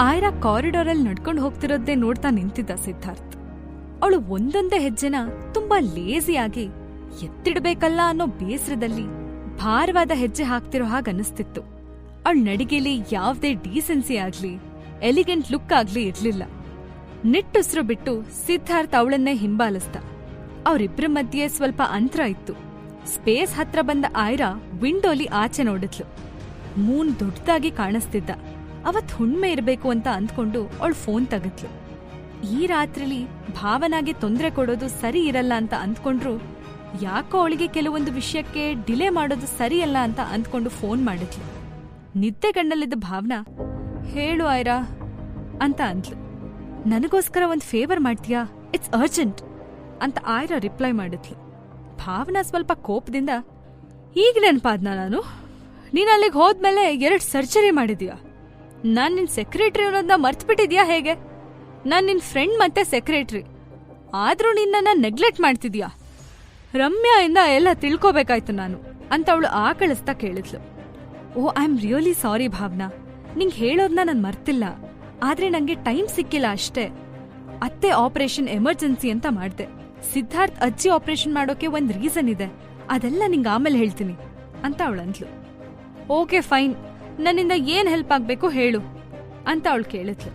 ಆಯ್ರಾ ಕಾರಿಡಾರಲ್ಲಿ ನಡ್ಕೊಂಡು ಹೋಗ್ತಿರೋದೇ ನೋಡ್ತಾ ನಿಂತಿದ್ದ ಸಿದ್ಧಾರ್ಥ್. ಅವಳು ಒಂದೊಂದೇ ಹೆಜ್ಜೆನ ತುಂಬಾ ಲೇಸಿಯಾಗಿ ಎತ್ತಿಡ್ಬೇಕಲ್ಲ ಅನ್ನೋ ಬೇಸರದಲ್ಲಿ ಭಾರವಾದ ಹೆಜ್ಜೆ ಹಾಕ್ತಿರೋ ಹಾಗೆ ಅನಿಸ್ತಿತ್ತು ಅವಳ ನಡಿಗೆಲಿ ಯಾವ್ದೇ ಡೀಸೆನ್ಸಿ ಆಗ್ಲಿ ಎಲಿಗೆಂಟ್ ಲುಕ್ ಆಗ್ಲಿ ಇರ್ಲಿಲ್ಲ. ನಿಟ್ಟುಸ್ರು ಬಿಟ್ಟು ಸಿದ್ಧಾರ್ಥ್ ಅವಳನ್ನೇ ಹಿಂಬಾಲಿಸ್ದ. ಅವರಿಬ್ಬರ ಮಧ್ಯೆ ಸ್ವಲ್ಪ ಅಂತರ ಇತ್ತು. ಸ್ಪೇಸ್ ಹತ್ರ ಬಂದ ಆಯ್ರಾ ವಿಂಡೋಲಿ ಆಚೆ ನೋಡಿದ್ಲು. ಮೂನ್ ದೊಡ್ಡದಾಗಿ ಕಾಣಿಸ್ತಿದ್ದ. ಅವತ್ ಹುಣ್ಮೆ ಇರಬೇಕು ಅಂತ ಅಂದ್ಕೊಂಡು ಅವಳು ಫೋನ್ ತೆಗೆದ್ಲು. ಈ ರಾತ್ರಿಲಿ ಭಾವನಾಗೆ ತೊಂದರೆ ಕೊಡೋದು ಸರಿ ಇರಲ್ಲ ಅಂತ ಅಂದ್ಕೊಂಡ್ರು ಯಾಕೋ ಅವಳಿಗೆ ಕೆಲವೊಂದು ವಿಷಯಕ್ಕೆ ಡಿಲೇ ಮಾಡೋದು ಸರಿಯಲ್ಲ ಅಂತ ಅಂದ್ಕೊಂಡು ಫೋನ್ ಮಾಡಿದ್ಲು. ನಿದ್ದೆಗಣ್ಣಲ್ಲಿದ್ದ ಭಾವನಾ, ಹೇಳು ಆಯ್ರಾ? ಅಂತ ಅಂದ್ಲು. ನನಗೋಸ್ಕರ ಒಂದ್ ಫೇವರ್ ಮಾಡ್ತೀಯಾ? ಇಟ್ಸ್ ಅರ್ಜೆಂಟ್ ಅಂತ ಆಯ್ರಾ ರಿಪ್ಲೈ ಮಾಡಿದ್ಲು. ಭಾವನಾ ಸ್ವಲ್ಪ ಕೋಪದಿಂದ, ಈಗ ನೆನ್ಪಾದ್ನ ನಾನು? ನೀನು ಅಲ್ಲಿಗೆ ಹೋದ್ಮೇಲೆ ಎರಡು ಸರ್ಜರಿ ಮಾಡಿದ್ಯಾ? ನಾನ್ ನಿನ್ ಸೆಕ್ರೆಟ್ರಿ ಅನ್ನೋದನ್ನ ಮರ್ತ್ಬಿಟ್ಟಿದ್ಯಾ ಹೇಗೆ? ನಾನ್ ನಿನ್ ಫ್ರೆಂಡ್ ಮತ್ತೆ ಸೆಕ್ರೆಟ್ರಿ ಆದ್ರೂ ನಿನ್ನನ್ನ ನೆಗ್ಲೆಕ್ಟ್ ಮಾಡ್ತಿದ್ಯಾ? ರಮ್ಯಾ ಇಂದ ಎಲ್ಲ ತಿಳ್ಕೋಬೇಕಾಯ್ತು ನಾನು ಅಂತ ಅವಳು ಆಕಳಿಸ್ತಾ ಕೇಳಿದ್ಲು. ಓ I am really sorry Bhavana. ನಿಂಗ್ ಹೇಳೋದ್ನ ನಾನು ಮರ್ತಿಲ್ಲ. ಆದ್ರೆ ನಂಗೆ ಟೈಮ್ ಸಿಕ್ಕಿಲ್ಲ ಅಷ್ಟೇ. ಅತ್ತೆ ಆಪರೇಷನ್ ಎಮರ್ಜೆನ್ಸಿ ಅಂತ ಮಾಡ್ದೆ. ಸಿದ್ಧಾರ್ಥ್ ಅಜ್ಜಿ ಆಪರೇಷನ್ ಮಾಡೋಕೆ ಒಂದ್ ರೀಸನ್ ಇದೆ. ಅದೆಲ್ಲ ನಿಂಗೆ ಆಮೇಲೆ ಹೇಳ್ತೀನಿ, ಅಂತ ಅವಳಂದ್ಲು. ಓಕೆ ಫೈನ್ ನನ್ನಿಂದ ಏನ್ ಹೆಲ್ಪ್ ಆಗ್ಬೇಕು ಹೇಳು ಅಂತ ಅವಳು ಕೇಳಿದ್ಲು.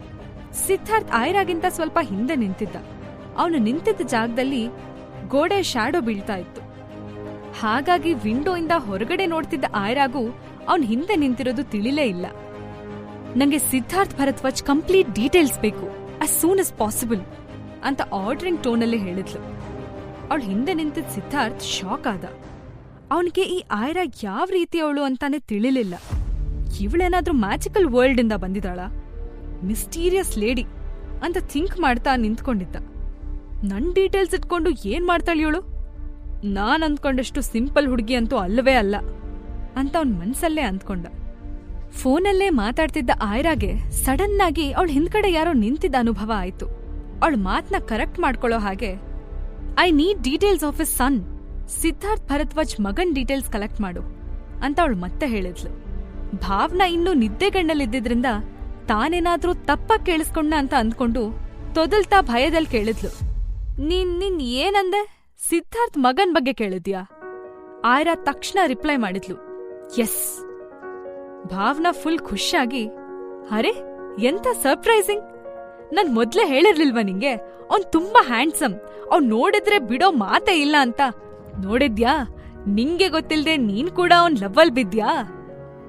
ಸಿದ್ಧಾರ್ಥ್ ಆಯ್ರಾಗಿಂತ ಸ್ವಲ್ಪ ಹಿಂದೆ ನಿಂತಿದ್ದ. ಅವನು ನಿಂತಿದ್ದ ಜಾಗದಲ್ಲಿ ಗೋಡೆ ಶ್ಯಾಡೋ ಬೀಳ್ತಾ ಇತ್ತು. ಹಾಗಾಗಿ ವಿಂಡೋಯಿಂದ ಹೊರಗಡೆ ನೋಡ್ತಿದ್ದ ಆಯ್ರಾಗೂ ಅವನ್ ಹಿಂದೆ ನಿಂತಿರೋದು ತಿಳಿಲೇ ಇಲ್ಲ. ನಂಗೆ ಸಿದ್ಧಾರ್ಥ್ ಭರದ್ವಾಜ್ ಕಂಪ್ಲೀಟ್ ಡೀಟೇಲ್ಸ್ ಬೇಕು ಅಸ್ ಸೂನ್ ಅಸ್ ಪಾಸಿಬಲ್ ಅಂತ ಆರ್ಡರಿಂಗ್ ಟೋನಲ್ಲಿ ಹೇಳಿದ್ಲು. ಅವಳು ಹಿಂದೆ ನಿಂತಿದ್ದ ಸಿದ್ಧಾರ್ಥ್ ಶಾಕ್ ಆದ. ಅವನಿಗೆ ಈ ಆಯ್ರಾ ಯಾವ ರೀತಿ ಅವಳು ಅಂತಾನೆ ತಿಳಿಲಿಲ್ಲ. ಇವಳೇನಾದ್ರೂ ಮ್ಯಾಜಿಕಲ್ ವರ್ಲ್ಡ್ ಇಂದ ಬಂದಿದ್ದಾಳ? ಮಿಸ್ಟೀರಿಯಸ್ ಲೇಡಿ ಅಂತ ಥಿಂಕ್ ಮಾಡ್ತಾ ನಿಂತ್ಕೊಂಡಿದ್ದ. ನನ್ ಡೀಟೇಲ್ಸ್ ಇಟ್ಕೊಂಡು ಏನ್ ಮಾಡ್ತಾಳಿಯೋಳು ನಾನ್ ಅಂದ್ಕೊಂಡಷ್ಟು ಸಿಂಪಲ್ ಹುಡುಗಿ ಅಂತೂ ಅಲ್ಲವೇ ಅಲ್ಲ ಅಂತ ಅವನ್ ಮನ್ಸಲ್ಲೇ ಅಂದ್ಕೊಂಡ ಫೋನಲ್ಲೇ ಮಾತಾಡ್ತಿದ್ದ ಆಯ್ರಾಗೆ ಸಡನ್ ಆಗಿ ಅವಳ ಹಿಂದ್ಗಡೆ ಯಾರೋ ನಿಂತಿದ್ದ ಅನುಭವ ಆಯ್ತು. ಅವಳ ಮಾತ್ನ ಕರೆಕ್ಟ್ ಮಾಡ್ಕೊಳ್ಳೋ ಹಾಗೆ, I need details of a son. Siddharth Bharadwaj ಮಗನ್ ಡೀಟೇಲ್ಸ್ ಕಲೆಕ್ಟ್ ಮಾಡು ಅಂತ ಅವಳು ಮತ್ತೆ ಹೇಳಿದ್ಲು. ಭಾವನಾ ಇನ್ನೂ ನಿದ್ದೆಗಣ್ಣಲ್ಲಿದ್ದಿದ್ರಿಂದ ತಾನೇನಾದ್ರೂ ತಪ್ಪ ಕೇಳಿಸ್ಕೊಂಡ ಅಂತ ಅಂದ್ಕೊಂಡು ತೊದಲ್ತಾ ಭಯದಲ್ಲಿ ಕೇಳಿದ್ಲು. ನೀನ್, ನಿನ್ ಏನಂದೆ? ಸಿದ್ಧಾರ್ಥ್ ಮಗನ್ ಬಗ್ಗೆ ಕೇಳಿದ್ಯಾ? ಆಯ್ರಾ ತಕ್ಷಣ ರಿಪ್ಲೈ ಮಾಡಿದ್ಲು. ಎಸ್. ಭಾವ್ನ ಫುಲ್ ಖುಷಿಯಾಗಿ, ಅರೆ ಎಂತ ಸರ್ಪ್ರೈಸಿಂಗ್! ನನ್ ಮೊದ್ಲೇ ಹೇಳಿರ್ಲಿಲ್ವಾ ನಿಂಗೆ? ಅವ್ನ್ ತುಂಬಾ ಹ್ಯಾಂಡ್ಸಮ್. ಅವ್ನ್ ನೋಡಿದ್ರೆ ಬಿಡೋ ಮಾತೇ ಇಲ್ಲ ಅಂತ. ನೋಡಿದ್ಯಾ? ನಿಂಗೆ ಗೊತ್ತಿಲ್ದೆ ನೀನ್ ಕೂಡ ಅವ್ನ್ ಲವ್ವಲ್ ಬಿದ್ಯಾ?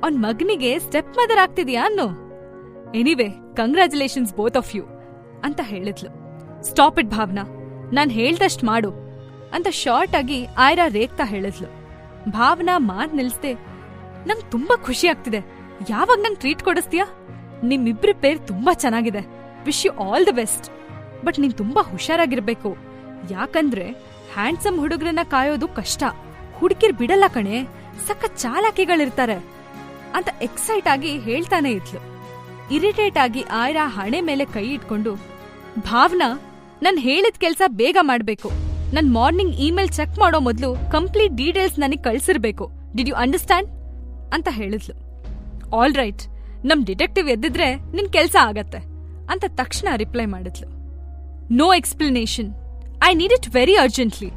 ಅವ್ನ್ ಮಗನಿಗೆ ಸ್ಟೆಪ್ ಮದರ್ ಆಗ್ತಿದ್ಯಾ ಅನ್ನು? Anyway congratulations both of you ಅಂತ ಹೇಳಿದ್ಲು. Stop it Bhavana. ನಾನ್ ಹೇಳ್ದಷ್ಟ್ ಮಾಡು, ಅಂತ ಶಾರ್ಟ್ ಆಗಿ ಆಯ್ರಾ ರೇಗ್ತಾ ಹೇಳಿದ್ಲು. ಭಾವನಾ ಮಾತ್ ನಿಲ್ಸ್ದೆ, ನಂಗ್ ತುಂಬಾ ಖುಷಿ ಆಗ್ತಿದೆ. ಯಾವಾಗ ನಂಗ್ ಟ್ರೀಟ್ ಕೊಡಿಸ್ತೀಯಾ? ನಿಮ್ಮಿಬ್ರ ಪೇರ್ ತುಂಬಾ ಚೆನ್ನಾಗಿದೆ. Wish you all the best but ನೀನ್ ತುಂಬಾ ಹುಷಾರಾಗಿರ್ಬೇಕು. ಯಾಕಂದ್ರೆ ಹ್ಯಾಂಡ್ಸಮ್ ಹುಡುಗರನ್ನ ಕಾಯೋದು ಕಷ್ಟ. ಹುಡುಗಿರ್ ಬಿಡಲ್ಲ ಕಣೆ. ಸಕ್ಕ ಚಾಲಾಕಿಗಳಿರ್ತಾರೆ. ಅಂತ ಎಕ್ಸೈಟ್ ಆಗಿ ಹೇಳ್ತಾನೆ ಇದ್ಲು. ಇರಿಟೇಟ್ ಆಗಿ ಆಯ್ರಾ ಹಣೆ ಮೇಲೆ ಕೈ ಇಟ್ಕೊಂಡು, ಭಾವನಾ, ನನ್ ಹೇಳಿದ ಕೆಲ್ಸ ಬೇಗ ಮಾಡ್ಬೇಕು. ನನ್ ಮಾರ್ನಿಂಗ್ ಇಮೇಲ್ ಚೆಕ್ ಮಾಡೋ ಮೊದ್ಲು ಕಂಪ್ಲೀಟ್ ಡೀಟೇಲ್ಸ್ ನನಗ್ ಕಳ್ಸಿರ್ಬೇಕು. Did you understand? ಅಂತ ಹೇಳಿದ್ಲು. All right. ನಮ್ ಡಿಟೆಕ್ಟಿವ್ ಎದ್ದಿದ್ರೆ ನಿನ್ ಕೆಲ್ಸ ಆಗತ್ತೆ. ಅಂತ ತಕ್ಷಣ ರಿಪ್ಲೈ ಮಾಡಿದ್ಲು. No explanation. I need it very urgently.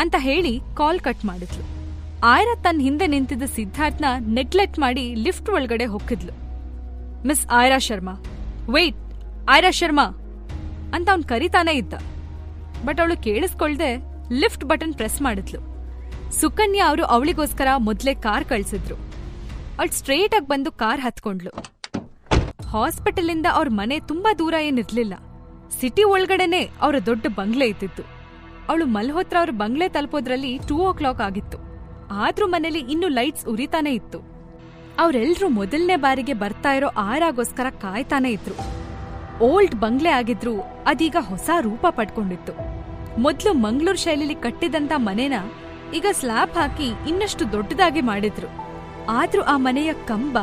ಅಂತ ಹೇಳಿ ಕಾಲ್ ಕಟ್ ಮಾಡಿದ್ಲು. ಆಯ್ರಾ ತನ್ನ ಹಿಂದೆ ನಿಂತಿದ್ದ ಸಿದ್ಧಾರ್ಥ್ನ ನೆಗ್ಲೆಕ್ಟ್ ಮಾಡಿ ಲಿಫ್ಟ್ ಒಳಗಡೆ ಹೊಕ್ಕಿದ್ಲು. ಮಿಸ್ ಆಯ್ರಾ ಶರ್ಮಾ ವೇಟ್ ಆಯ್ರಾ ಶರ್ಮಾ, ಅಂತ ಅವನ್ ಕರಿತಾನೆ ಇದ್ದ. ಬಟ್ ಅವಳು ಕೇಳಿಸ್ಕೊಳ್ದೆ ಲಿಫ್ಟ್ ಬಟನ್ ಪ್ರೆಸ್ ಮಾಡಿದ್ಲು. ಸುಕನ್ಯಾ ಅವರು ಅವಳಿಗೋಸ್ಕರ ಮೊದಲೇ ಕಾರ್ ಕಳ್ಸಿದ್ರು. ಅವಳು ಸ್ಟ್ರೇಟ್ ಆಗಿ ಬಂದು ಕಾರ್ ಹತ್ಕೊಂಡ್ಲು ಹಾಸ್ಪಿಟಲಿಂದ ಅವ್ರ ಮನೆ ತುಂಬಾ ದೂರ ಏನಿರ್ಲಿಲ್ಲ. ಸಿಟಿ ಒಳಗಡೆನೆ ಅವರ ದೊಡ್ಡ ಬಂಗ್ಲೆ ಇದ್ದಿತ್ತು. ಅವಳು ಮಲ್ಹೋತ್ರ ಅವ್ರ ಬಂಗ್ಲೆ ತಲುಪೋದ್ರಲ್ಲಿ ಟೂ ಓ ಕ್ಲಾಕ್ ಆಗಿತ್ತು. ಆದ್ರೂ ಮನೇಲಿ ಇನ್ನೂ ಲೈಟ್ಸ್ ಉರಿತಾನೆ ಇತ್ತು. ಅವರೆಲ್ಲರೂ ಮೊದಲನೇ ಬಾರಿಗೆ ಬರ್ತಾ ಇರೋ ಆರಾಗೋಸ್ಕರ ಕಾಯ್ತಾನೆ ಇದ್ರು. ಓಲ್ಡ್ ಬಂಗ್ಲೆ ಆಗಿದ್ರು, ಅದೀಗ ಹೊಸ ರೂಪ ಪಡ್ಕೊಂಡಿತ್ತು. ಮೊದ್ಲು ಮಂಗ್ಳೂರ್ ಶೈಲಿಲಿ ಕಟ್ಟಿದಂತ ಮನೆನ ಈಗ ಸ್ಲ್ಯಾಬ್ ಹಾಕಿ ಇನ್ನಷ್ಟು ದೊಡ್ಡದಾಗಿ ಮಾಡಿದ್ರು. ಆದ್ರೂ ಆ ಮನೆಯ ಕಂಬ,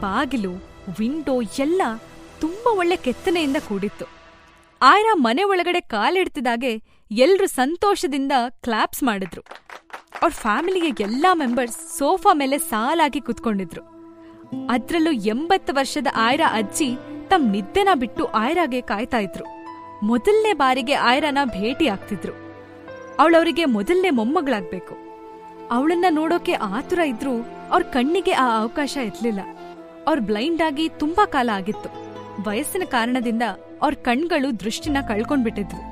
ಬಾಗಿಲು, ವಿಂಡೋ ಎಲ್ಲ ತುಂಬಾ ಒಳ್ಳೆ ಕೆತ್ತನೆಯಿಂದ ಕೂಡಿತ್ತು. ಆಯ್ರಾ ಮನೆ ಒಳಗಡೆ ಕಾಲಿಡ್ತಿದಾಗೆ ಎಲ್ರು ಸಂತೋಷದಿಂದ ಕ್ಲಾಪ್ಸ್ ಮಾಡಿದ್ರು. ಅವ್ರ ಫ್ಯಾಮಿಲಿಗೆ ಎಲ್ಲಾ ಮೆಂಬರ್ಸ್ ಸೋಫಾ ಮೇಲೆ ಸಾಲಾಗಿ ಕುತ್ಕೊಂಡಿದ್ರು. ಅದ್ರಲ್ಲೂ ಎಂಬತ್ತು ವರ್ಷದ ಆಯ್ರಾ ಅಜ್ಜಿ ತಮ್ಮ ನಿದ್ದೆನ ಬಿಟ್ಟು ಆಯ್ರಾಗೆ ಕಾಯ್ತಾ ಇದ್ರು. ಮೊದಲನೇ ಬಾರಿಗೆ ಆಯ್ರಾನ ಭೇಟಿ ಆಗ್ತಿದ್ರು. ಅವಳವರಿಗೆ ಮೊದಲನೇ ಮೊಮ್ಮಗಳಾಗ್ಬೇಕು. ಅವಳನ್ನ ನೋಡೋಕೆ ಆತುರ ಇದ್ರೂ ಅವ್ರ ಕಣ್ಣಿಗೆ ಆ ಅವಕಾಶ ಇರ್ಲಿಲ್ಲ. ಅವ್ರ ಬ್ಲೈಂಡ್ ಆಗಿ ತುಂಬಾ ಕಾಲ ಆಗಿತ್ತು. ವಯಸ್ಸಿನ ಕಾರಣದಿಂದ ಅವ್ರ ಕಣ್ಗಳು ದೃಷ್ಟಿನ ಕಳ್ಕೊಂಡ್ಬಿಟ್ಟಿದ್ವು.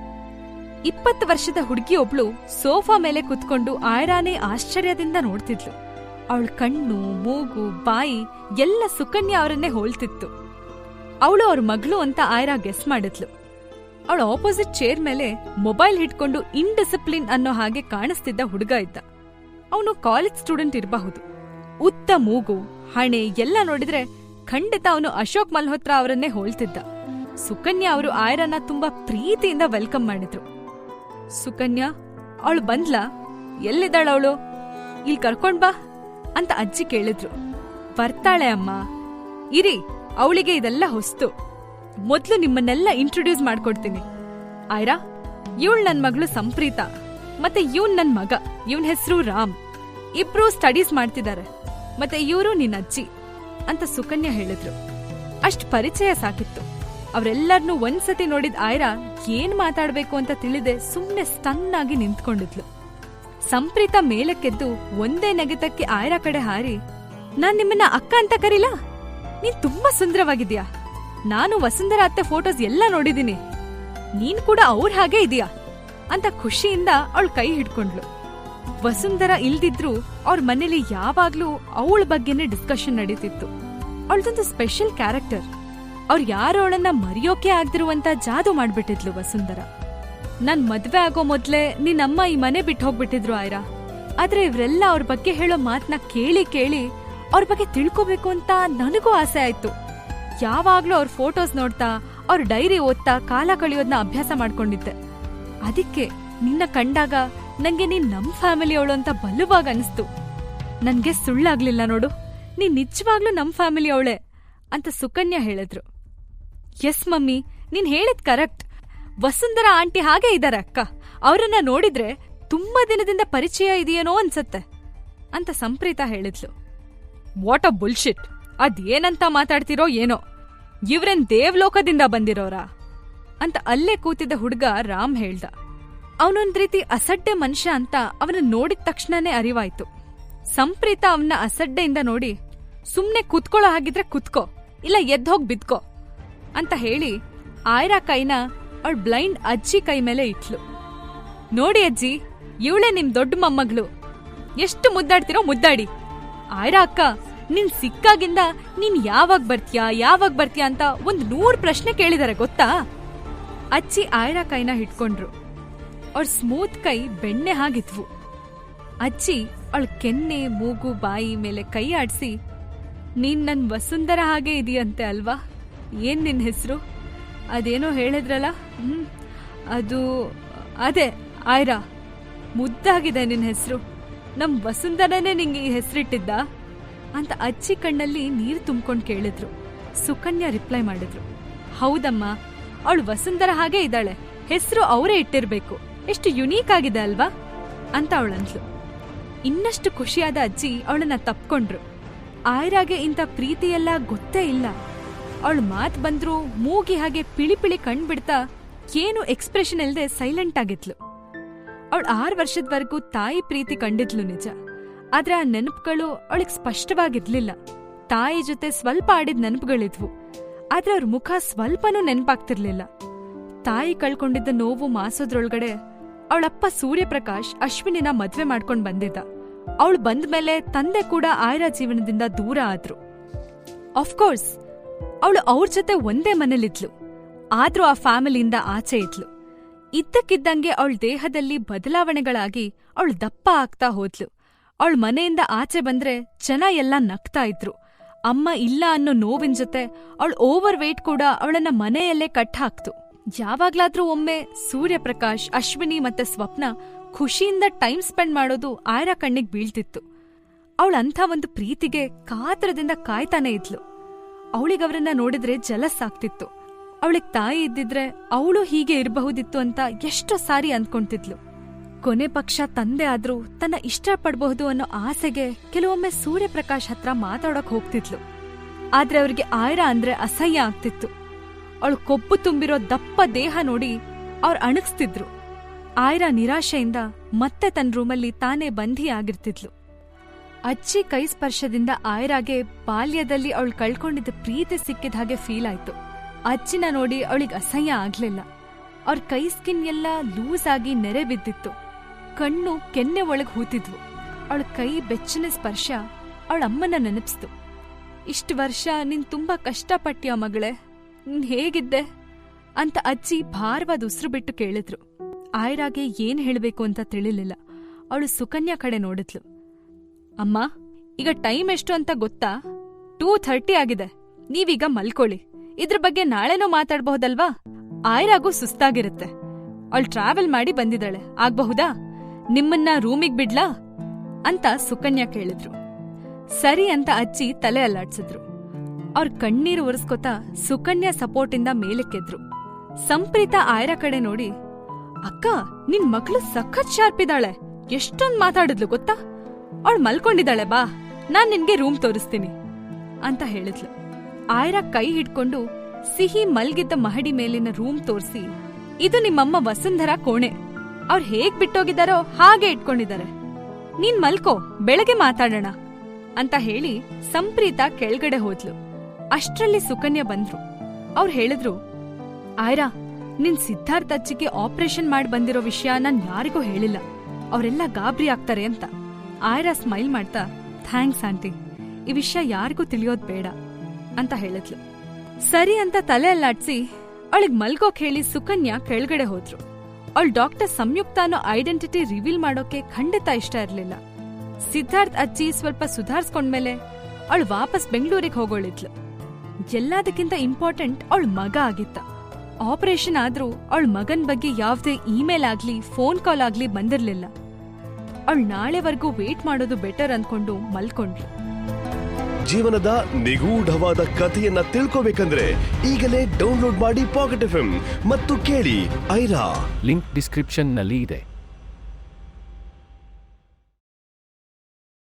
ಇಪ್ಪತ್ತು ವರ್ಷದ ಹುಡುಗಿಯೊಬ್ಳು ಸೋಫಾ ಮೇಲೆ ಕುತ್ಕೊಂಡು ಆಯರಾನೆ ಆಶ್ಚರ್ಯದಿಂದ ನೋಡ್ತಿದ್ಲು. ಅವಳ ಕಣ್ಣು, ಮೂಗು, ಬಾಯಿ, ಎಲ್ಲ ಸುಕನ್ಯಾ ಅವರನ್ನೇ ಹೋಲ್ತಿತ್ತು. ಅವಳು ಅವ್ರ ಮಗಳು ಅಂತ ಆಯ್ರಾ ಗೆಸ್ ಮಾಡಿದ್ಲು. ಅವಳ ಆಪೋಸಿಟ್ ಚೇರ್ ಮೇಲೆ ಮೊಬೈಲ್ ಹಿಡ್ಕೊಂಡು ಇನ್ಡಿಸಿಪ್ಲಿನ್ ಅನ್ನೋ ಹಾಗೆ ಕಾಣಿಸ್ತಿದ್ದ ಹುಡುಗ ಇದ್ದ. ಅವನು ಕಾಲೇಜ್ ಸ್ಟೂಡೆಂಟ್ ಇರಬಹುದು. ಉದ್ದ ಮೂಗು, ಹಣೆ ಎಲ್ಲ ನೋಡಿದ್ರೆ ಖಂಡಿತ ಅವನು ಅಶೋಕ್ ಮಲ್ಹೋತ್ರಾ ಅವರನ್ನೇ ಹೋಲ್ತಿದ್ದ. ಸುಕನ್ಯಾ ಅವರು ಆಯ್ರನ್ನ ತುಂಬಾ ಪ್ರೀತಿಯಿಂದ ವೆಲ್ಕಮ್ ಮಾಡಿದ್ರು. ಸುಕನ್ಯಾ, ಅವಳು ಬಂದ್ಲಾ? ಎಲ್ಲಿದ್ದಾಳ ಅವಳು? ಇಲ್ಲಿ ಕರ್ಕೊಂಡ್ ಬಾ ಅಂತ ಅಜ್ಜಿ ಕೇಳಿದ್ರು. ಬರ್ತಾಳೆ ಅಮ್ಮ. ಇರಿ, ಅವಳಿಗೆ ಇದೆಲ್ಲ ಹೊಸ್ತು. ಮೊದ್ಲು ನಿಮ್ಮನ್ನೆಲ್ಲ ಇಂಟ್ರೊಡ್ಯೂಸ್ ಮಾಡ್ಕೊಡ್ತೀನಿ. ಆಯ್ರಾ? ಇವಳು ನನ್ ಮಗಳು ಸಂಪ್ರೀತ. ಮತ್ತೆ ಇವನ್ ನನ್ ಮಗ. ಇವನ್ ಹೆಸರು ರಾಮ್. ಇಬ್ರು ಸ್ಟಡೀಸ್ ಮಾಡ್ತಿದ್ದಾರೆ ಮತ್ತೆ ಇವರು ನಿನ್ನ ಅಜ್ಜಿ ಅಂತ ಸುಕನ್ಯಾ ಹೇಳಿದ್ರು. ಅಷ್ಟ್ ಪರಿಚಯ ಸಾಕಿತ್ತು. ಅವರೆಲ್ಲರನ್ನೂ ಒಂದ್ಸತಿ ನೋಡಿದ ಆಯ್ರಾ ಏನ್ ಮಾತಾಡ್ಬೇಕು ಅಂತ ತಿಳಿದೆ ಸುಮ್ನೆ ಸ್ಟನ್ ಆಗಿ ನಿಂತ್ಕೊಂಡಿದ್ಲು. ಸಂಪ್ರೀತ ಮೇಲಕ್ಕೆದ್ದು ಒಂದೇ ನೆಗೆತಕ್ಕೆ ಆಯ್ರಾ ಕಡೆ ಹಾರಿ, ನಾನ್ ನಿಮ್ಮನ್ನ ಅಕ್ಕ ಅಂತ ಕರೀಲಾ? ನೀನ್ ತುಂಬಾ ಸುಂದರವಾಗಿದ್ಯಾ ನಾನು ವಸುಂಧರ ಅತ್ತೆ ಫೋಟೋಸ್ ಎಲ್ಲ ನೋಡಿದೀನಿ ನೀನ್ ಕೂಡ ಅವ್ರ ಹಾಗೆ ಇದೀಯಾ? ಅಂತ ಖುಷಿಯಿಂದ ಅವಳು ಕೈ ಹಿಡ್ಕೊಂಡ್ಲು ವಸುಂಧರ ಇಲ್ದಿದ್ರು ಅವ್ರ ಮನೇಲಿ ಯಾವಾಗ್ಲೂ ಅವಳ ಬಗ್ಗೆನೇ ಡಿಸ್ಕಷನ್ ನಡೀತಿತ್ತು. ಅವಳದೊಂದು ಸ್ಪೆಷಲ್ ಕ್ಯಾರೆಕ್ಟರ್ ಅವ್ರು ಯಾರು ಅವಳನ್ನ ಮರೆಯೋಕೆ ಆಗ್ದಿರುವಂತ ಜಾದು ಮಾಡ್ಬಿಟ್ಟಿದ್ಲು ವಸುಂಧರ. ನನ್ ಮದ್ವೆ ಆಗೋ ಮೊದ್ಲೇ ನಿನ್ನಮ್ಮ ಈ ಮನೆ ಬಿಟ್ಟು ಹೋಗ್ಬಿಟ್ಟಿದ್ರು ಆಯ್ರಾ. ಆದ್ರೆ ಇವರೆಲ್ಲ ಅವ್ರ ಬಗ್ಗೆ ಹೇಳೋ ಮಾತನ್ನ ಕೇಳಿ ಕೇಳಿ ಅವ್ರ ಬಗ್ಗೆ ತಿಳ್ಕೊಬೇಕು ಅಂತ ನನಗೂ ಆಸೆ ಆಯ್ತು. ಯಾವಾಗ್ಲೂ ಅವ್ರ ಫೋಟೋಸ್ ನೋಡ್ತಾ, ಅವ್ರ ಡೈರಿ ಓದ್ತಾ ಕಾಲ ಕಳೆಯೋದ್ನ ಅಭ್ಯಾಸ ಮಾಡ್ಕೊಂಡಿದ್ದೆ. ಅದಕ್ಕೆ ನಿನ್ನ ಕಂಡಾಗ ನಂಗೆ ನೀನ್ ನಮ್ ಫ್ಯಾಮಿಲಿಯವಳು ಅಂತ ಬಲುವಾಗ ಅನಿಸ್ತು. ನನ್ಗೆ ಸುಳ್ಳಾಗ್ಲಿಲ್ಲ ನೋಡು. ನೀನ್ ನಿಜವಾಗ್ಲೂ ನಮ್ ಫ್ಯಾಮಿಲಿ ಅವಳೆ ಅಂತ ಸುಕನ್ಯಾ ಹೇಳಿದ್ರು. ಎಸ್ ಮಮ್ಮಿ, ನೀನ್ ಹೇಳಿದ್ ಕರೆಕ್ಟ್ ವಸುಂಧರ ಆಂಟಿ ಹಾಗೆ ಇದಾರೆ ಅಕ್ಕ. ಅವರನ್ನ ನೋಡಿದ್ರೆ ತುಂಬಾ ದಿನದಿಂದ ಪರಿಚಯ ಇದೆಯೇನೋ ಅನ್ಸತ್ತೆ ಅಂತ ಸಂಪ್ರೀತ ಹೇಳಿದ್ಲು. ವಾಟ್ ಅ ಬುಲ್ಶಿಟ್ ಅದೇನಂತ ಮಾತಾಡ್ತಿರೋ ಏನೋ. ಇವ್ರೇನ್ ದೇವ್ಲೋಕದಿಂದ ಬಂದಿರೋರಾ? ಅಂತ ಅಲ್ಲೇ ಕೂತಿದ್ದ ಹುಡುಗ ರಾಮ್ ಹೇಳ್ದ. ಅವನೊಂದ್ ರೀತಿ ಅಸಡ್ಡೆ ಮನುಷ್ಯ ಅಂತ ಅವನ ನೋಡಿದ ತಕ್ಷಣನೇ ಅರಿವಾಯ್ತು. ಸಂಪ್ರೀತ ಅವನ ಅಸಡ್ಡೆಯಿಂದ ನೋಡಿ ಸುಮ್ನೆ ಕುತ್ಕೊಳ್ಳೋ ಹಾಗಿದ್ರೆ ಕುತ್ಕೋ, ಇಲ್ಲ ಎದ್ದೋಗ್ ಬಿದ್ಕೋ. ಅಂತ ಹೇಳಿ ಆಯ್ರಾ ಕೈನ ಅವಳ ಬ್ಲೈಂಡ್ ಅಜ್ಜಿ ಕೈ ಮೇಲೆ ಇಟ್ಲು. ನೋಡಿ ಅಜ್ಜಿ, ಇವಳೇ ನಿಮ್ ದೊಡ್ಡ ಮೊಮ್ಮಗಳು. ಎಷ್ಟು ಮುದ್ದಾಡ್ತಿರೋ ಮುದ್ದಾಡಿ. ಆಯ್ರಾ ಅಕ್ಕ, ನಿನ್ ಸಿಕ್ಕಾಗಿಂದ ನೀನ್ ಯಾವಾಗ ಬರ್ತೀಯಾ ಯಾವಾಗ ಬರ್ತೀಯಾ ಅಂತ ಒಂದ್ ನೂರ್ ಪ್ರಶ್ನೆ ಕೇಳಿದಾರೆ, ಗೊತ್ತಾ? ಅಜ್ಜಿ ಆಯ್ರಾ ಕೈನ ಹಿಡ್ಕೊಂಡ್ರು. ಅವ್ರ ಸ್ಮೂತ್ ಕೈ ಬೆಣ್ಣೆ ಹಾಗಿದ್ವು. ಅಜ್ಜಿ ಅವಳ ಕೆನ್ನೆ, ಮೂಗು, ಬಾಯಿ ಮೇಲೆ ಕೈ ಆಡ್ಸಿ, ನೀನ್ ನನ್ ವಸುಂಧರ ಹಾಗೆ ಇದೆಯಂತೆ ಅಲ್ವಾ? ಏನ್ ನಿನ್ನ ಹೆಸರು? ಅದೇನೋ ಹೇಳಿದ್ರಲ್ಲ? ಹ್ಮ್, ಅದು, ಅದೇ, ಆಯ್ರಾ. ಮುದ್ದಾಗಿದೆ ನಿನ್ನ ಹೆಸರು. ನಮ್ಮ ವಸುಂಧರನೇ ನಿಂಗೆ ಈ ಹೆಸರಿಟ್ಟಿದ್ದ? ಅಂತ ಅಜ್ಜಿ ಕಣ್ಣಲ್ಲಿ ನೀರು ತುಂಬ್ಕೊಂಡ್ ಕೇಳಿದ್ರು. ಸುಕನ್ಯಾ ರಿಪ್ಲೈ ಮಾಡಿದ್ರು. ಹೌದಮ್ಮ, ಅವಳು ವಸುಂಧರ ಹಾಗೆ ಇದ್ದಾಳೆ. ಹೆಸರು ಅವರೇ ಇಟ್ಟಿರಬೇಕು. ಎಷ್ಟು ಯುನೀಕ್ ಆಗಿದೆ ಅಲ್ವಾ? ಅಂತ ಅವಳಂದ್ಲು. ಇನ್ನಷ್ಟು ಖುಷಿಯಾದ ಅಜ್ಜಿ ಅವಳನ್ನ ತಪ್ಕೊಂಡ್ರು. ಆಯ್ರಾಗೆ ಇಂಥ ಪ್ರೀತಿಯೆಲ್ಲ ಗೊತ್ತೇ ಇಲ್ಲ. ಅವಳ ಮಾತ್ ಬಂದ್ರು ಮೂಗಿ ಹಾಗೆ ಪಿಳಿ ಪಿಳಿ ಕಣ್ಬಿಡ್ತಾ ಏನು ಎಕ್ಸ್ಪ್ರೆಷನ್ ಇಲ್ದೆ ಸೈಲೆಂಟ್ ಆಗಿದ್ಲು. ಅವಳು ಆರು ವರ್ಷದವರೆಗೂ ತಾಯಿ ಪ್ರೀತಿ ಕಂಡಿದ್ಲು ನಿಜ. ಆದ್ರೆ ಆ ನೆನಪುಗಳು ಅವಳಿಗೆ ಸ್ಪಷ್ಟವಾಗಿರ್ಲಿಲ್ಲ. ತಾಯಿ ಜೊತೆ ಸ್ವಲ್ಪ ಆಡಿದ ನೆನಪುಗಳಿದ್ವು. ಆದ್ರೆ ಅವ್ರ ಮುಖ ಸ್ವಲ್ಪನೂ ನೆನಪಾಗ್ತಿರ್ಲಿಲ್ಲ. ತಾಯಿ ಕಳ್ಕೊಂಡಿದ್ದ ನೋವು ಮಾಸೋದ್ರೊಳಗಡೆ ಅವಳಪ್ಪ ಸೂರ್ಯಪ್ರಕಾಶ್ ಅಶ್ವಿನಿನ ಮದ್ವೆ ಮಾಡ್ಕೊಂಡು ಬಂದಿದ್ದ. ಅವಳು ಬಂದ ಮೇಲೆ ತಂದೆ ಕೂಡ ಆಯ್ರಾ ಜೀವನದಿಂದ ದೂರ ಆದ್ರು. ಆಫ್ಕೋರ್ಸ್ ಅವಳು ಅವ್ರ ಜೊತೆ ಒಂದೇ ಮನೇಲಿದ್ಲು ಆದ್ರೂ ಆ ಫ್ಯಾಮಿಲಿಯಿಂದ ಆಚೆ ಇದ್ಲು. ಇದ್ದಕ್ಕಿದ್ದಂಗೆ ಅವಳ ದೇಹದಲ್ಲಿ ಬದಲಾವಣೆಗಳಾಗಿ ಅವಳು ದಪ್ಪ ಆಗ್ತಾ ಹೋದ್ಲು. ಅವಳ ಮನೆಯಿಂದ ಆಚೆ ಬಂದ್ರೆ ಜನ ಎಲ್ಲ ನಗ್ತಾ ಇದ್ರು. ಅಮ್ಮ ಇಲ್ಲ ಅನ್ನೋ ನೋವಿನ ಜೊತೆ ಅವಳ ಓವರ್ ವೇಟ್ ಕೂಡ ಅವಳನ್ನ ಮನೆಯಲ್ಲೇ ಕಟ್ ಹಾಕ್ತು. ಯಾವಾಗ್ಲಾದ್ರೂ ಒಮ್ಮೆ ಸೂರ್ಯಪ್ರಕಾಶ್, ಅಶ್ವಿನಿ ಮತ್ತೆ ಸ್ವಪ್ನ ಖುಷಿಯಿಂದ ಟೈಮ್ ಸ್ಪೆಂಡ್ ಮಾಡೋದು ಆಯ್ರ ಕಣ್ಣಿಗೆ ಬೀಳ್ತಿತ್ತು. ಅವಳಂಥ ಒಂದು ಪ್ರೀತಿಗೆ ಕಾತರದಿಂದ ಕಾಯ್ತಾನೆ ಇದ್ಲು. ಅವಳಿಗವ್ರನ್ನ ನೋಡಿದ್ರೆ ಜಲಸ್ ಆಗ್ತಿತ್ತು. ಅವಳಿಗ್ ತಾಯಿ ಇದ್ದಿದ್ರೆ ಅವಳು ಹೀಗೆ ಇರಬಹುದಿತ್ತು ಅಂತ ಎಷ್ಟೋ ಸಾರಿ ಅಂದ್ಕೊಂತಿದ್ಲು ಕೊನೆ ಪಕ್ಷ ತಂದೆ ಆದ್ರೂ ತನ್ನ ಇಷ್ಟಪಡಬಹುದು ಅನ್ನೋ ಆಸೆಗೆ ಕೆಲವೊಮ್ಮೆ ಸೂರ್ಯಪ್ರಕಾಶ್ ಹತ್ರ ಮಾತಾಡೋಕ್ ಹೋಗ್ತಿದ್ಲು. ಆದ್ರೆ ಅವ್ರಿಗೆ ಆಯ್ರ ಅಂದ್ರೆ ಅಸಹ್ಯ ಆಗ್ತಿತ್ತು. ಅವಳು ಕೊಬ್ಬು ತುಂಬಿರೋ ದಪ್ಪ ದೇಹ ನೋಡಿ ಅವ್ರು ಅಣಗಿಸ್ತಿದ್ರು. ಆಯ್ರ ನಿರಾಶೆಯಿಂದ ಮತ್ತೆ ತನ್ನ ರೂಮಲ್ಲಿ ತಾನೇ ಬಂಧಿ ಆಗಿರ್ತಿದ್ಲು ಅಜ್ಜಿ ಕೈ ಸ್ಪರ್ಶದಿಂದ ಆಯ್ರಾಗೆ ಬಾಲ್ಯದಲ್ಲಿ ಅವಳು ಕಳ್ಕೊಂಡಿದ್ದ ಪ್ರೀತಿ ಸಿಕ್ಕಿದ ಹಾಗೆ ಫೀಲ್ ಆಯ್ತು. ಅಜ್ಜಿನ ನೋಡಿ ಅವಳಿಗೆ ಅಸಹ್ಯ ಆಗ್ಲಿಲ್ಲ. ಅವ್ರ ಕೈ ಸ್ಕಿನ್ ಎಲ್ಲ ಲೂಸ್ ಆಗಿ ನೆರೆ ಬಿದ್ದಿತ್ತು. ಕಣ್ಣು ಕೆನ್ನೆ ಒಳಗೆ ಹೂತಿದ್ವು. ಅವಳ ಕೈ ಬೆಚ್ಚಿನ ಸ್ಪರ್ಶ ಅವಳ ಅಮ್ಮನ ನೆನಪಿಸ್ತು. ಇಷ್ಟು ವರ್ಷ ನಿನ್ ತುಂಬಾ ಕಷ್ಟಪಟ್ಟ್ಯಾ ಮಗಳೇ? ನೀನ್ ಹೇಗಿದ್ದೆ? ಅಂತ ಅಜ್ಜಿ ಭಾರವಾದ ಉಸಿರು ಬಿಟ್ಟು ಕೇಳಿದ್ರು. ಆಯ್ರಾಗೆ ಏನ್ ಹೇಳಬೇಕು ಅಂತ ತಿಳಿಲಿಲ್ಲ. ಅವಳು ಸುಕನ್ಯಾ ಕಡೆ ನೋಡಿದ್ಲು. ಅಮ್ಮ, ಈಗ ಟೈಮ್ ಎಷ್ಟು ಅಂತ ಗೊತ್ತಾ? ಟೂ ಥರ್ಟಿ ಆಗಿದೆ. ನೀವೀಗ ಮಲ್ಕೊಳ್ಳಿ. ಇದ್ರ ಬಗ್ಗೆ ನಾಳೆನೂ ಮಾತಾಡ್ಬಹುದಲ್ವಾ? ಆಯ್ರಾಗೂ ಸುಸ್ತಾಗಿರುತ್ತೆ. ಅವಳು ಟ್ರಾವೆಲ್ ಮಾಡಿ ಬಂದಿದ್ದಾಳೆ. ಆಗ್ಬಹುದಾ? ನಿಮ್ಮನ್ನ ರೂಮಿಗ್ ಬಿಡ್ಲಾ? ಅಂತ ಸುಕನ್ಯಾ ಕೇಳಿದ್ರು. ಸರಿ ಅಂತ ಅಜ್ಜಿ ತಲೆ ಅಲ್ಲಾಡ್ಸಿದ್ರು. ಅವ್ರ ಕಣ್ಣೀರು ಒರೆಸ್ಕೊತಾ ಸುಕನ್ಯಾ ಸಪೋರ್ಟಿಂದ ಮೇಲಕ್ಕೆದ್ರು. ಸಂಪ್ರೀತ ಆಯ್ರ ಕಡೆ ನೋಡಿ, ಅಕ್ಕ, ನಿನ್ ಮಗಳು ಸಖತ್ ಶಾರ್ಪ್ ಇದ್ದಾಳೆ. ಎಷ್ಟೊಂದ್ ಮಾತಾಡಿದ್ಲು ಗೊತ್ತಾ? ಅವಳು ಮಲ್ಕೊಂಡಿದ್ದಾಳೆ, ಬಾ. ನಾನ್ ನಿನ್ಗೆ ರೂಮ್ ತೋರಿಸ್ತೀನಿ ಅಂತ ಹೇಳಿದ್ಲು. ಆಯ್ರ ಕೈ ಹಿಡ್ಕೊಂಡು ಸಿಹಿ ಮಲ್ಗಿದ್ದ ಮಹಡಿ ಮೇಲಿನ ರೂಮ್ ತೋರಿಸಿ, ಇದು ನಿಮ್ಮಮ್ಮ ವಸುಂಧರ ಕೋಣೆ. ಅವ್ರು ಹೇಗ್ ಬಿಟ್ಟೋಗಿದ್ದಾರೋ ಹಾಗೆ ಇಟ್ಕೊಂಡಿದ್ದಾರೆ. ನೀನ್ ಮಲ್ಕೋ, ಬೆಳಗ್ಗೆ ಮಾತಾಡೋಣ. ಅಂತ ಹೇಳಿ ಸಂಪ್ರೀತ ಕೆಳಗಡೆ ಹೋದ್ಲು. ಅಷ್ಟ್ರಲ್ಲಿ ಸುಕನ್ಯಾ ಬಂದ್ರು. ಅವ್ರು ಹೇಳಿದ್ರು, ಆಯ್ರಾ, ನಿನ್ ಸಿದ್ಧಾರ್ಥ ಅಜ್ಜಿಗೆ ಆಪರೇಷನ್ ಮಾಡಿ ಬಂದಿರೋ ವಿಷಯ ನಾನ್ ಯಾರಿಗೂ ಹೇಳಿಲ್ಲ. ಅವರೆಲ್ಲ ಗಾಬರಿ ಆಗ್ತಾರೆ ಅಂತ. ಆಯ್ರಾ ಸ್ಮೈಲ್ ಮಾಡ್ತಾ, ಥ್ಯಾಂಕ್ಸ್, ಆಂಟಿ. ಈ ವಿಷಯ ಯಾರಿಗೂ ತಿಳಿಯೋದ್ ಬೇಡ, ಅಂತ ಹೇಳಿದ್ಲು. ಸರಿ ಅಂತ ತಲೆ ಅಲ್ಲಾಡ್ಸಿ ಅವಳಿಗೆ ಮಲ್ಗೋಕ್ ಹೇಳಿ ಸುಕನ್ಯಾ ಕೆಳಗಡೆ ಹೋದ್ರು. ಅವಳು ಡಾಕ್ಟರ್ ಸಂಯುಕ್ತ ಅನ್ನೋ ಐಡೆಂಟಿಟಿ ರಿವೀಲ್ ಮಾಡೋಕೆ ಖಂಡಿತ ಇಷ್ಟ ಇರ್ಲಿಲ್ಲ. ಸಿದ್ಧಾರ್ಥ್ ಅಜ್ಜಿ ಸ್ವಲ್ಪ ಸುಧಾರಿಸ್ಕೊಂಡ್ಮೇಲೆ ಅವಳು ವಾಪಸ್ ಬೆಂಗಳೂರಿಗೆ ಹೋಗೋಳಿದ್ಲು. ಎಲ್ಲದಕ್ಕಿಂತ ಇಂಪಾರ್ಟೆಂಟ್ ಅವಳ ಮಗ ಆಗಿತ್ತ ಆಪರೇಷನ್ ಆದ್ರೂ ಅವಳ ಮಗನ್ ಬಗ್ಗೆ ಯಾವ್ದೇ ಇಮೇಲ್ ಆಗ್ಲಿ, ಫೋನ್ ಕಾಲ್ ಆಗ್ಲಿ ಬಂದಿರ್ಲಿಲ್ಲ. ಅವಳು ನಾಳೆವರೆಗೂ ವೇಟ್ ಮಾಡೋದು ಬೆಟರ್ ಅಂದ್ಕೊಂಡು ಮಲ್ಕೊಂಡ್ಲು ಜೀವನದ ನಿಗೂಢವಾದ ಕಥೆಯನ್ನ ತಿಳ್ಕೋಬೇಕಂದ್ರೆ ಈಗಲೇ ಡೌನ್ಲೋಡ್ ಮಾಡಿ ಪಾಕೆಟ್ ಎಫ್ ಮತ್ತು ಕೇಳಿ ಐರಾ. ಲಿಂಕ್ ಡಿಸ್ಕ್ರಿಪ್ಷನ್ನಲ್ಲಿ ಇದೆ.